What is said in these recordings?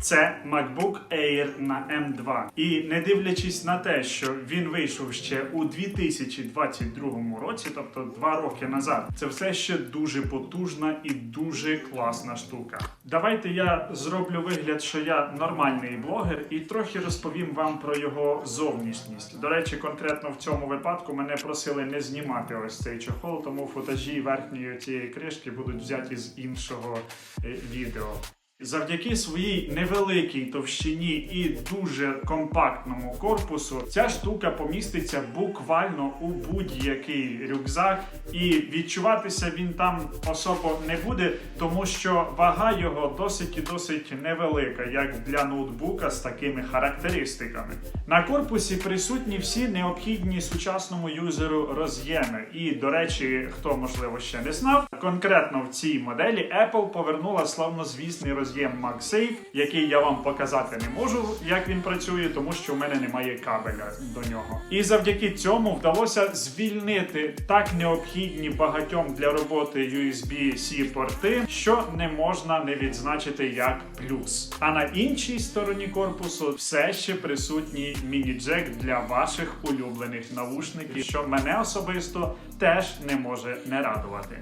Це MacBook Air на M2. І не дивлячись на те, що він вийшов ще у 2022 році, тобто два роки назад, це все ще дуже потужна і дуже класна штука. Давайте я зроблю вигляд, що я нормальний блогер, і трохи розповім вам про його зовнішність. До речі, конкретно в цьому випадку мене просили не знімати ось цей чохол, тому футажі верхньої цієї кришки будуть взяті з іншого е, відео. Завдяки своїй невеликій товщині і дуже компактному корпусу, ця штука поміститься буквально у будь-який рюкзак, і відчуватися він там особо не буде, тому що вага його досить і досить невелика, як для ноутбука з такими характеристиками. На корпусі присутні всі необхідні сучасному юзеру роз'єми. І, до речі, хто можливо ще не знав, конкретно в цій моделі Apple повернула славнозвісний роз'єм MagSafe, який я вам показати не можу, як він працює, тому що в мене немає кабеля до нього. І завдяки цьому вдалося звільнити так необхідні багатьом для роботи USB-C порти, що не можна не відзначити як плюс. А на іншій стороні корпусу все ще присутній міні-джек для ваших улюблених навушників, що мене особисто теж не може не радувати.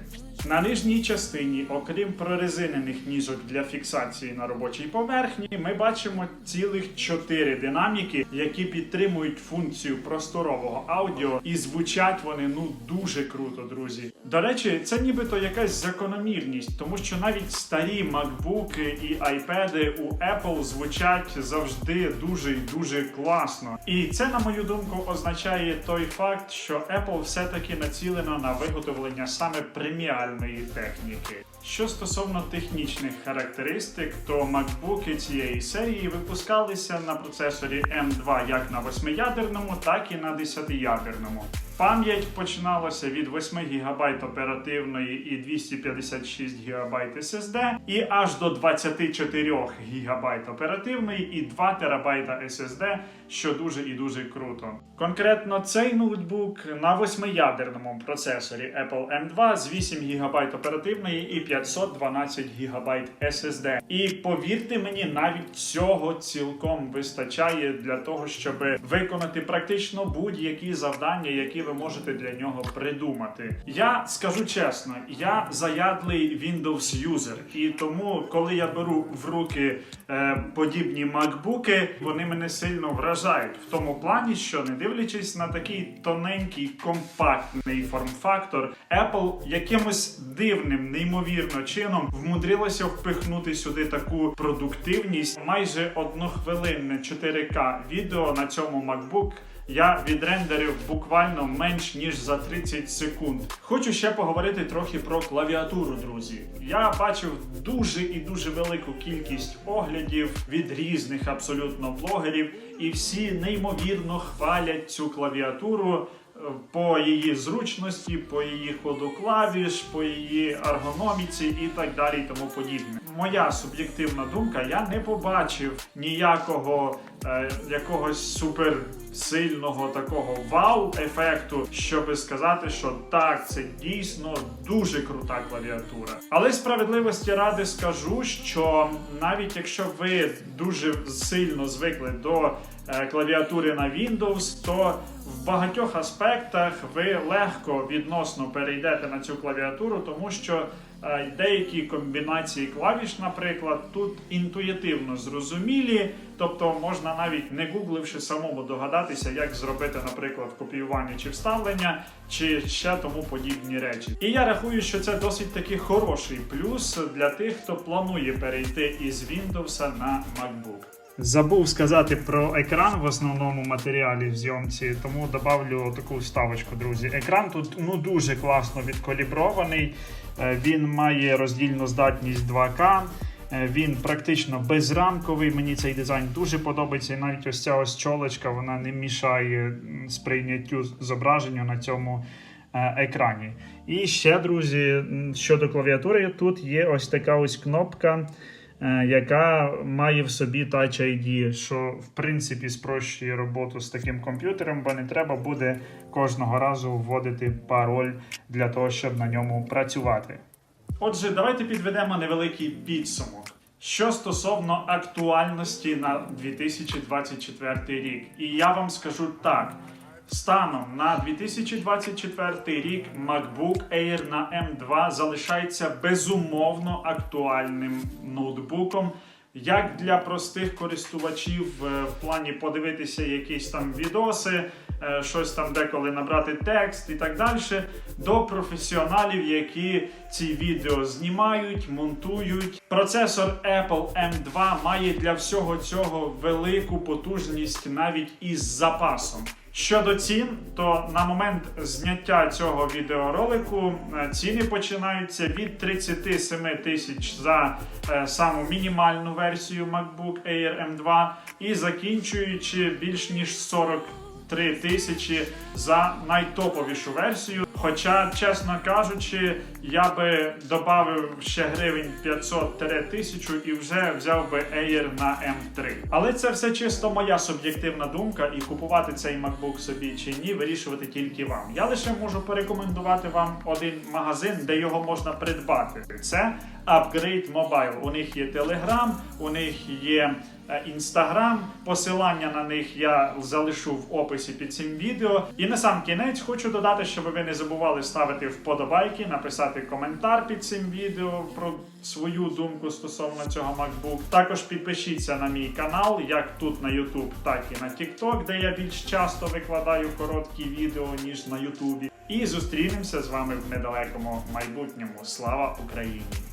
На нижній частині, окрім прорезинених ніжок для фіксації на робочій поверхні, ми бачимо цілих чотири динаміки, які підтримують функцію просторового аудіо, і звучать вони ну дуже круто, друзі. До речі, це нібито якась закономірність, тому що навіть старі макбуки і айпеди у Apple звучать завжди дуже і дуже класно. І це, на мою думку, означає той факт, що Apple все-таки націлена на виготовлення саме преміальної техніки. Що стосовно технічних характеристик, то макбуки цієї серії випускалися на процесорі M2 як на 8-ядерному, так і на 10-ядерному. Пам'ять починалася від 8 ГБ оперативної і 256 ГБ SSD, і аж до 24 ГБ оперативної і 2 ТБ SSD, що дуже і дуже круто. Конкретно цей ноутбук на 8-ядерному процесорі Apple M2 з 8 ГБ оперативної і 512 ГБ SSD. І повірте мені, навіть цього цілком вистачає для того, щоб виконати практично будь-які завдання, які ви можете для нього придумати. Я скажу чесно, я заядлий Windows юзер, і тому, коли я беру в руки е, подібні макбуки, вони мене сильно вражають в тому плані, що не дивлячись на такий тоненький компактний форм-фактор, Apple якимось дивним, неймовірно чином вмудрилося впихнути сюди таку продуктивність. Майже однохвилинне 4К відео на цьому MacBook я відрендерив буквально менш ніж за 30 секунд. Хочу ще поговорити трохи про клавіатуру, друзі. Я бачив дуже і дуже велику кількість оглядів від різних абсолютно блогерів, і всі неймовірно хвалять цю клавіатуру. По її зручності, по її ходу клавіш, по її ергономіці і так далі, і тому подібне. Моя суб'єктивна думка, я не побачив ніякого якогось супер сильного такого вау-ефекту, щоб сказати, що так, це дійсно дуже крута клавіатура. Але справедливості ради скажу, що навіть якщо ви дуже сильно звикли до е, клавіатури на Windows, то в багатьох аспектах ви легко відносно перейдете на цю клавіатуру, тому що е, деякі комбінації клавіш, наприклад, тут інтуїтивно зрозумілі, тобто можна навіть не гугливши самому догадатися, як зробити, наприклад, копіювання чи вставлення, чи ще тому подібні речі. І я рахую, що це досить таки хороший плюс для тих, хто планує перейти із Windows на MacBook. Забув сказати про екран в основному матеріалі в зйомці, тому добавлю таку вставочку, друзі. Екран тут ну дуже класно відкалібрований. Е, Він має роздільну здатність 2К. Е, Він практично безрамковий. Мені цей дизайн дуже подобається. І навіть ось ця ось чолочка вона не мішає сприйняттю зображення на цьому е, екрані. І ще, друзі, щодо клавіатури, тут є ось така ось кнопка яка має в собі Touch ID, що в принципі спрощує роботу з таким комп'ютером, бо не треба буде кожного разу вводити пароль для того, щоб на ньому працювати. Отже, давайте підведемо невеликий підсумок. Що стосовно актуальності на 2024 рік, і я вам скажу так. Станом на 2024 рік MacBook Air на M2 залишається безумовно актуальним ноутбуком. Як для простих користувачів е, в плані подивитися якісь там відоси, щось там деколи набрати текст і так далі, до професіоналів, які ці відео знімають, монтують. Процесор Apple M2 має для всього цього велику потужність навіть із запасом. Щодо цін, то на момент зняття цього відеоролику е, ціни починаються від 37 тисяч за е, саму мінімальну версію MacBook Air M2 і закінчуючи більш ніж 43 тисячі за найтоповішу версію. Хоча, чесно кажучи, я би додав ще гривень 500-1000 і вже взяв би Air на M3. Але це все чисто моя суб'єктивна думка, і купувати цей MacBook собі чи ні, вирішувати тільки вам. Я лише можу порекомендувати вам один магазин, де його можна придбати. Це Upgrade Mobile. У них є Telegram, у них є е, Instagram. Посилання на них я залишу в описі під цим відео. І на сам кінець хочу додати, щоб ви не забували ставити вподобайки, написати коментар під цим відео про свою думку стосовно цього MacBook. Також підпишіться на мій канал, як тут на YouTube, так і на TikTok, де я більш часто викладаю короткі відео, ніж на YouTube. І зустрінемося з вами в недалекому майбутньому. Слава Україні!